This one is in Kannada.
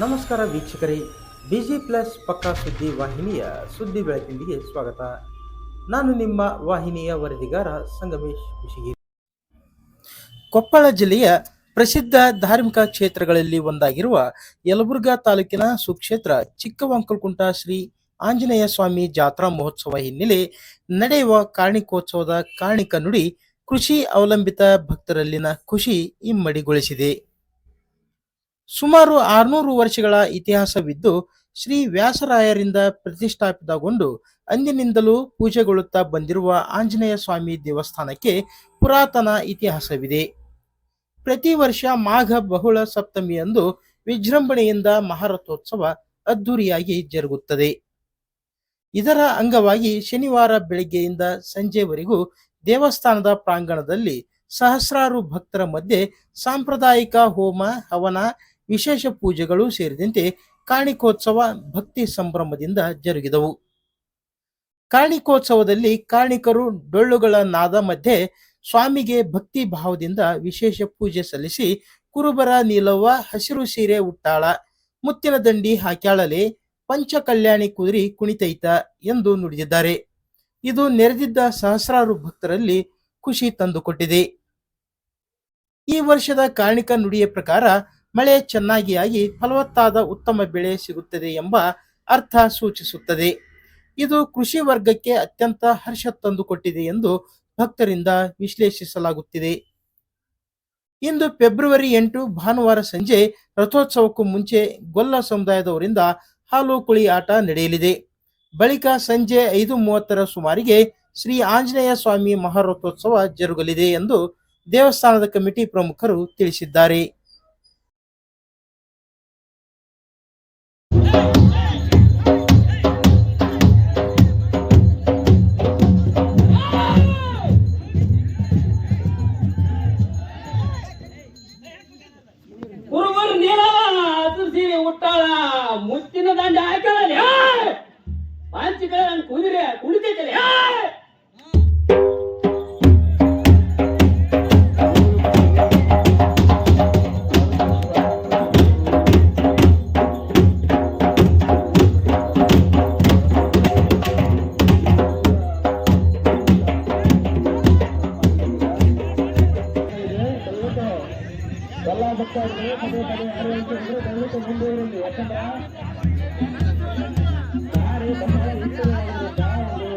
ನಮಸ್ಕಾರ ವೀಕ್ಷಕರೇ. ಬಿಜಿ ಪ್ಲಸ್ ಪಕ್ಕಾ ಸುದ್ದಿ ವಾಹಿನಿಯ ಸುದ್ದಿ ಬೆಳಕಿನಿಗೆ ಸ್ವಾಗತ. ನಾನು ನಿಮ್ಮ ವಾಹಿನಿಯ ವರದಿಗಾರ ಸಂಗಮೇಶ್ ಕುಶಿಗಿ. ಕೊಪ್ಪಳ ಜಿಲ್ಲೆಯ ಪ್ರಸಿದ್ಧ ಧಾರ್ಮಿಕ ಕ್ಷೇತ್ರಗಳಲ್ಲಿ ಒಂದಾಗಿರುವ ಯಲಬುರ್ಗಾ ತಾಲೂಕಿನ ಸುಕ್ಷೇತ್ರ ಚಿಕ್ಕವಂಕಲ್ಕುಂಟ ಶ್ರೀ ಆಂಜನೇಯ ಸ್ವಾಮಿ ಜಾತ್ರಾ ಮಹೋತ್ಸವ ಹಿನ್ನೆಲೆ ನಡೆಯುವ ಕಾರ್ಣಿಕೋತ್ಸವದ ಕಾರ್ಣಿಕ ನುಡಿ ಕೃಷಿ ಅವಲಂಬಿತ ಭಕ್ತರಲ್ಲಿನ ಖುಷಿ ಇಮ್ಮಡಿಗೊಳಿಸಿದೆ ಸುಮಾರು ಆರುನೂರು ವರ್ಷಗಳ ಇತಿಹಾಸವಿದ್ದು ಶ್ರೀ ವ್ಯಾಸರಾಯರಿಂದ ಪ್ರತಿಷ್ಠಾಪಿತಗೊಂಡು ಅಂದಿನಿಂದಲೂ ಪೂಜೆಗೊಳ್ಳುತ್ತಾ ಬಂದಿರುವ ಆಂಜನೇಯ ಸ್ವಾಮಿ ದೇವಸ್ಥಾನಕ್ಕೆ ಪುರಾತನ ಇತಿಹಾಸವಿದೆ. ಪ್ರತಿ ವರ್ಷ ಮಾಘ ಬಹುಳ ಸಪ್ತಮಿಯಂದು ವಿಜೃಂಭಣೆಯಿಂದ ಮಹಾರಥೋತ್ಸವ ಅದ್ದೂರಿಯಾಗಿ ಜರುಗುತ್ತದೆ. ಇದರ ಅಂಗವಾಗಿ ಶನಿವಾರ ಬೆಳಗ್ಗೆಯಿಂದ ಸಂಜೆವರೆಗೂ ದೇವಸ್ಥಾನದ ಪ್ರಾಂಗಣದಲ್ಲಿ ಸಹಸ್ರಾರು ಭಕ್ತರ ಮಧ್ಯೆ ಸಾಂಪ್ರದಾಯಿಕ ಹೋಮ, ಹವನ ವಿಶೇಷ ಪೂಜೆಗಳು ಸೇರಿದಂತೆ ಕಾರ್ಣಿಕೋತ್ಸವ ಭಕ್ತಿ ಸಂಭ್ರಮದಿಂದ ಜರುಗಿದವು. ಕಾರ್ಣಿಕೋತ್ಸವದಲ್ಲಿ ಕಾರ್ಣಿಕರು ಡೊಳ್ಳುಗಳ ನಾದ ಮಧ್ಯೆ ಸ್ವಾಮಿಗೆ ಭಕ್ತಿ ಭಾವದಿಂದ ವಿಶೇಷ ಪೂಜೆ ಸಲ್ಲಿಸಿ ಕುರುಬರ ನೀಲವ್ವ, ಹಸಿರು ಸೀರೆ ಉಟ್ಟಾಳ, ಮುತ್ತಿನ ದಂಡಿ ಹಾಕ್ಯಾಳಲೆ ಪಂಚ ಕಲ್ಯಾಣಿ ಕುದುರಿ ಕುಣಿತೈತ ಎಂದು ನುಡಿದಿದ್ದಾರೆ. ಇದು ನೆರೆದಿದ್ದ ಸಹಸ್ರಾರು ಭಕ್ತರಲ್ಲಿ ಖುಷಿ ತಂದುಕೊಟ್ಟಿದೆ. ಈ ವರ್ಷದ ಕಾರ್ಣಿಕ ನುಡಿಯ ಪ್ರಕಾರ ಮಳೆ ಚೆನ್ನಾಗಿ ಆಗಿ ಫಲವತ್ತಾದ ಉತ್ತಮ ಬೆಳೆ ಸಿಗುತ್ತದೆ ಎಂಬ ಅರ್ಥ ಸೂಚಿಸುತ್ತದೆ. ಇದು ಕೃಷಿ ವರ್ಗಕ್ಕೆ ಅತ್ಯಂತ ಹರ್ಷ ತಂದುಕೊಟ್ಟಿದೆ ಎಂದು ಭಕ್ತರಿಂದ ವಿಶ್ಲೇಷಿಸಲಾಗುತ್ತಿದೆ. ಇಂದು ಫೆಬ್ರವರಿ ಎಂಟು, ಭಾನುವಾರ ಸಂಜೆ ರಥೋತ್ಸವಕ್ಕೂ ಮುಂಚೆ ಗೊಲ್ಲ ಸಮುದಾಯದವರಿಂದ ಹಾಲು ಕುಳಿ ಆಟ ನಡೆಯಲಿದೆ. ಬಳಿಕ ಸಂಜೆ ಐದು ಮೂವತ್ತರ ಸುಮಾರಿಗೆ ಶ್ರೀ ಆಂಜನೇಯ ಸ್ವಾಮಿ ಮಹಾರಥೋತ್ಸವ ಜರುಗಲಿದೆ ಎಂದು ದೇವಸ್ಥಾನದ ಕಮಿಟಿ ಪ್ರಮುಖರು ತಿಳಿಸಿದ್ದಾರೆ. ಸೀರೆ ಉಟ್ಟಾಳ ಮುತ್ತಿನ ದಂಡ ಹಾಕಲ್ಲ ಪಾಂಚಿಗಳ ಕುದುರೆ ಕುಣಿತೈತಲೆ పదే పదే పదే అందరూ కదులుతూ ముందు ఉంది ఎక్కడ దారి బాగుంది దయతో కావాలి